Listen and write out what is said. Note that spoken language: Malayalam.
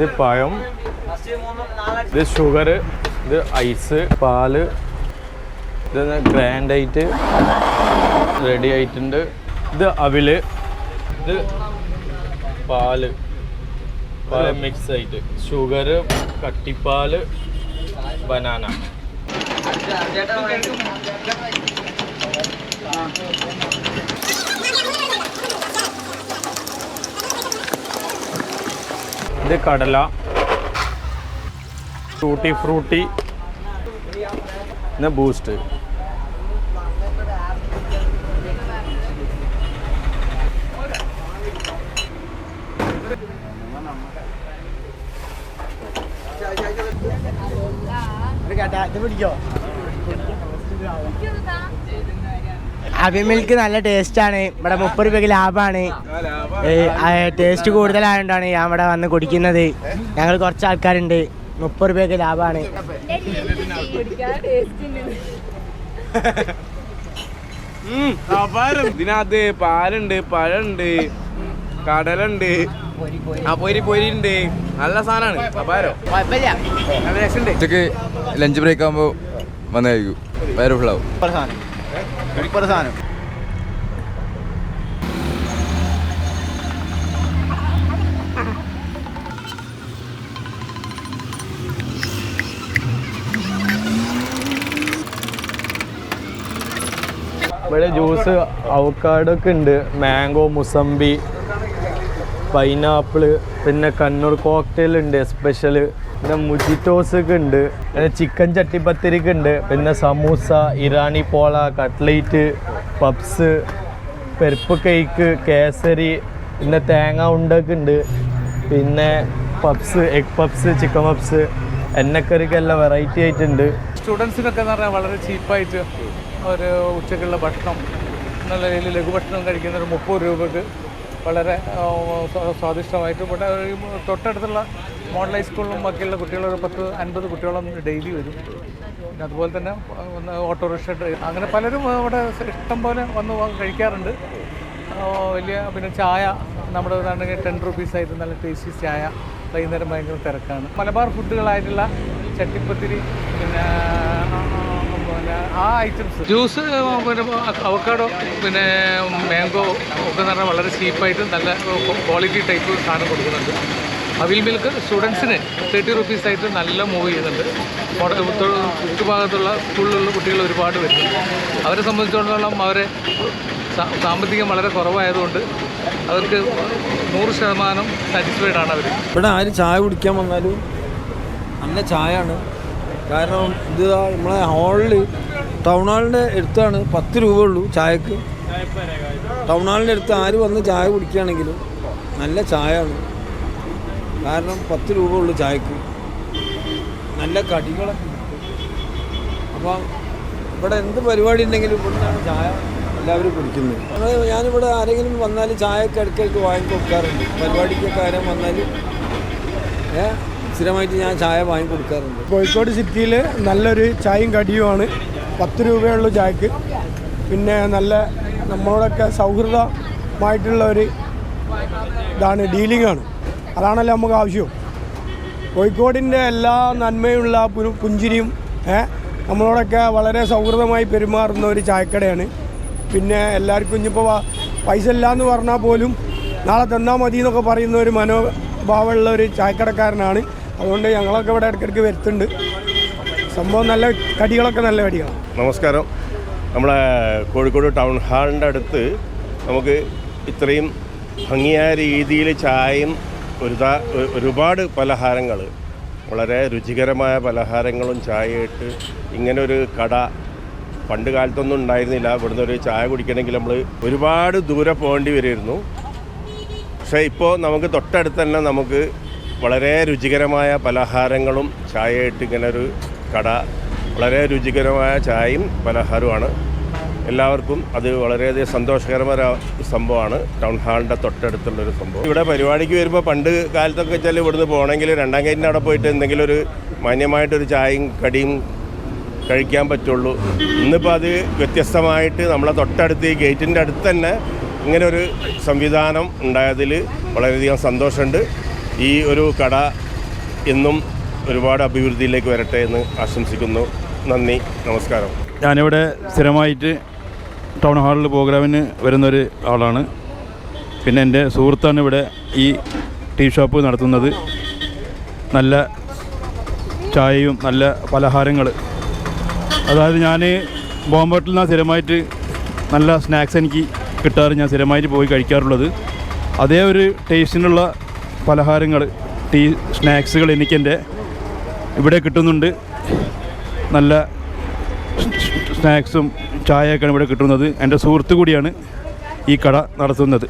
ഇത് പഴം ഇത് ഷുഗർ ഇത് ഐസ് പാൽ ഇത് ഗ്രാൻഡ് ആയിട്ട് റെഡി ആയിട്ടുണ്ട്. ഇത് അവിൽ ഇത് പാൽ പാൽ മിക്സ് ആയിട്ട്. ഷുഗർ കട്ടിപ്പാൽ ബനാന ഇത് കടല ഫ്രൂട്ടി ഫ്രൂട്ടി പിന്നെ ബൂസ്റ്റ് അബി മിൽക്ക് നല്ല ടേസ്റ്റ് ആണ്. ഇവിടെ മുപ്പത് രൂപയ്ക്ക് ലാഭമാണ് ടേസ്റ്റ് കൂടുതലായതുകൊണ്ടാണ് ഞാൻ ഇവിടെ വന്ന് കുടിക്കുന്നത്. ഞങ്ങൾ കുറച്ച് ആൾക്കാരുണ്ട്. മുപ്പത് രൂപയ്ക്ക് ലാഭമാണ് ഇതിനകത്ത് പാലുണ്ട് പഴമുണ്ട് കടലുണ്ട് ആ പൊരി പൊരിണ്ട് നല്ല സാധനമാണ്. അപാരോ കുഴപ്പമില്ല. ലഞ്ച് ബ്രേക്ക് ആകുമ്പോൾ വന്നായിരിക്കും വയറ് സാധനം. ഇവിടെ ജ്യൂസ് അവക്കാടൊക്കെ ഉണ്ട്. മാംഗോ മുസംബി പൈനാപ്പിൾ പിന്നെ കണ്ണൂർ കോക്ടെയിൽ ഉണ്ട് സ്പെഷ്യൽ പിന്നെ മുജിറ്റോസ് ഒക്കെ ഉണ്ട്. പിന്നെ ചിക്കൻ ചട്ടിപ്പത്തിരിക്ക് ഉണ്ട്. പിന്നെ സമൂസ ഇറാനി പോള കട്ട്ലേറ്റ് പപ്സ് പെരുപ്പ് കേക്ക് കേസരി പിന്നെ തേങ്ങ ഉണ്ടൊക്കെ ഉണ്ട്. പിന്നെ puffs egg puffs chicken puffs എണ്ണക്കറിക്ക് എല്ലാം വെറൈറ്റി ആയിട്ടുണ്ട്. സ്റ്റുഡൻസിനൊക്കെ എന്ന് പറഞ്ഞാൽ വളരെ ചീപ്പായിട്ട് ഒരു ഉച്ചക്കുള്ള ഭക്ഷണം നല്ല രീതിയിൽ ലഘുഭക്ഷണം കഴിക്കുന്ന ഒരു മുപ്പത് രൂപക്ക് വളരെ സ്വാദിഷ്ടമായിട്ട് ഇവിടെ തൊട്ടടുത്തുള്ള മോഡൽ സ്കൂളിലും ബാക്കിയുള്ള കുട്ടികളൊരു പത്ത് അൻപത് കുട്ടികളും ഡെയിലി വരും. പിന്നെ അതുപോലെ തന്നെ ഓട്ടോറിക്ഷ അങ്ങനെ പലരും ഇവിടെ ഇഷ്ടം പോലെ വന്ന് കഴിക്കാറുണ്ട്. വലിയ പിന്നെ ചായ നമ്മുടെ ഇതാണെങ്കിൽ ടെൻ റുപ്പീസ് ആയിട്ട് നല്ല ടേസ്റ്റി ചായ വൈകുന്നേരം ഭയങ്കര തിരക്കാണ്. മലബാർ ഫുഡുകളായിട്ടുള്ള ചട്ടിപ്പത്തിരി പിന്നെ ആ, ഐറ്റംസ് ജ്യൂസ് പിന്നെ അവക്കാടോ പിന്നെ മാംഗോ ഒക്കെ എന്ന് പറഞ്ഞാൽ വളരെ ചീപ്പായിട്ട് നല്ല ക്വാളിറ്റി ടൈപ്പ് സാധനം കൊടുക്കുന്നുണ്ട്. അവിൽ മിൽക്ക് സ്റ്റുഡൻസിന് തേർട്ടി റുപ്പീസായിട്ട് നല്ല മൂവ് ചെയ്യുന്നുണ്ട്. ചുറ്റുഭാഗത്തുള്ള സ്കൂളിലുള്ള കുട്ടികൾ ഒരുപാട് വരുന്നുണ്ട്. അവരെ സംബന്ധിച്ചിടത്തോളം അവരെ സാമ്പത്തികം വളരെ കുറവായതുകൊണ്ട് അവർക്ക് നൂറ് ശതമാനം സാറ്റിസ്ഫൈഡ് ആണ് അവർ ഇവിടെ ആര് ചായ കുടിക്കാൻ വന്നാലും നല്ല ചായ ആണ് കാരണം ഇത് നമ്മളെ ഹാളിൽ ടൗൺ ഹാളിന്റെ അടുത്താണ് പത്ത് രൂപ ഉള്ളൂ ചായക്ക്. ടൗൺ ഹാളിന്റെ അടുത്ത് ആര് വന്ന് ചായ കുടിക്കുകയാണെങ്കിലും നല്ല ചായയാണ്. കാരണം പത്ത് രൂപ ഉള്ളൂ ചായക്ക്. നല്ല കടികളൊക്കെ അപ്പം ഇവിടെ എന്ത് പരിപാടി ഉണ്ടെങ്കിലും ഇവിടുന്നാണ് ചായ എല്ലാവരും കുടിക്കുന്നത്. ഞാനിവിടെ ആരെങ്കിലും വന്നാൽ ചായയൊക്കെ ഇടയ്ക്കിടയ്ക്ക് വാങ്ങി കൊടുക്കാറുണ്ട്. പരിപാടിക്കൊക്കെ ആരും വന്നാൽ ഏ സ്ഥിരമായിട്ട് ഞാൻ ചായ വാങ്ങി കൊടുക്കാറുണ്ട്. കോഴിക്കോട് സിറ്റിയിൽ നല്ലൊരു ചായയും കടിയുമാണ്. പത്ത് രൂപയുള്ള ചായക്ക് പിന്നെ നല്ല നമ്മളോടൊക്കെ സൗഹൃദമായിട്ടുള്ള ഒരു ഇതാണ് ഡീലിംഗ് ആണ്. അതാണല്ലോ നമുക്ക് ആവശ്യം. കോഴിക്കോടിന്റെ എല്ലാ നന്മയുള്ള പുഞ്ചിരിയും നമ്മളോടൊക്കെ വളരെ സൗഹൃദമായി പെരുമാറുന്ന ഒരു ചായക്കടയാണ്. പിന്നെ എല്ലാവർക്കും ഇനിയിപ്പോൾ പൈസ ഇല്ല എന്ന് പറഞ്ഞാൽ പോലും നാളെ തന്നാൽ മതി എന്നൊക്കെ പറയുന്ന ഒരു മനോഭാവമുള്ള ഒരു ചായക്കടക്കാരനാണ്. അതുകൊണ്ട് ഞങ്ങളൊക്കെ ഇവിടെ ഇടയ്ക്കിടയ്ക്ക് വരുത്തുന്നുണ്ട്. സംഭവം നല്ല കടികളൊക്കെ നല്ല കടികളാണ് നമസ്കാരം. നമ്മളെ കോഴിക്കോട് ടൗൺ ഹാളിന്റെ അടുത്ത് നമുക്ക് ഇത്രയും ഭംഗിയായ രീതിയിൽ ചായയും ഒരുതാ ഒരുപാട് പലഹാരങ്ങൾ വളരെ രുചികരമായ പലഹാരങ്ങളും ചായയിട്ട് ഒരു കട പണ്ട് കാലത്തൊന്നും ഉണ്ടായിരുന്നില്ല. ഇവിടുന്ന് ഒരു ചായ കുടിക്കണമെങ്കിൽ നമ്മൾ ഒരുപാട് ദൂരെ പോകേണ്ടി വരുമായിരുന്നു പക്ഷേ ഇപ്പോൾ നമുക്ക് തൊട്ടടുത്ത് തന്നെ നമുക്ക് വളരെ രുചികരമായ പലഹാരങ്ങളും ചായയിട്ട് ഇങ്ങനെ ഒരു കട വളരെ രുചികരമായ ചായയും പലഹാരവുമാണ്. എല്ലാവർക്കും അത് വളരെയധികം സന്തോഷകരമായ സംഭവമാണ്. ടൗൺ ഹാളിന്റെ തൊട്ടടുത്തുള്ളൊരു സംഭവം. ഇവിടെ പരിപാടിക്ക് വരുമ്പോൾ പണ്ട് കാലത്തൊക്കെ വെച്ചാൽ ഇവിടുന്ന് പോകണമെങ്കിൽ രണ്ടാം കയറ്റിന്റെ അവിടെ പോയിട്ട് എന്തെങ്കിലും ഒരു മാന്യമായിട്ടൊരു ചായയും കടിയും കഴിക്കാൻ പറ്റുള്ളൂ. ഇന്നിപ്പോൾ അത് വ്യത്യസ്തമായിട്ട് നമ്മളെ തൊട്ടടുത്ത് ഈ ഗേറ്റിന്റെ അടുത്ത് തന്നെ ഇങ്ങനെ ഒരു സംവിധാനം ഉണ്ടായതിൽ വളരെയധികം സന്തോഷമുണ്ട്. ഈ ഒരു കട എന്നും ഒരുപാട് അഭിവൃദ്ധിയിലേക്ക് വരട്ടെ എന്ന് ആശംസിക്കുന്നു. നന്ദി. നമസ്കാരം. ഞാനിവിടെ സ്ഥിരമായിട്ട് ടൗൺ ഹാളിൽ പ്രോഗ്രാമിന് വരുന്നൊരു ആളാണ്. പിന്നെ എന്റെ സുഹൃത്താണ് ഇവിടെ ഈ ടീ ഷോപ്പ് നടത്തുന്നത്. നല്ല ചായയും നല്ല പലഹാരങ്ങൾ. അതായത് ഞാൻ ബോംബോട്ടിൽ നിന്നാണ് സ്ഥിരമായിട്ട് നല്ല സ്നാക്സ് എനിക്ക് കിട്ടാറ്. ഞാൻ സ്ഥിരമായിട്ട് പോയി കഴിക്കാറുള്ളത്. അതേ ഒരു ടേസ്റ്റിനുള്ള പലഹാരങ്ങൾ ടീ സ്നാക്സുകൾ എനിക്കെന്റെ ഇവിടെ കിട്ടുന്നുണ്ട്. നല്ല സ്നാക്സും ചായയൊക്കെയാണ് ഇവിടെ കിട്ടുന്നത്. എന്റെ സുഹൃത്ത് കൂടിയാണ് ഈ കട നടത്തുന്നത്.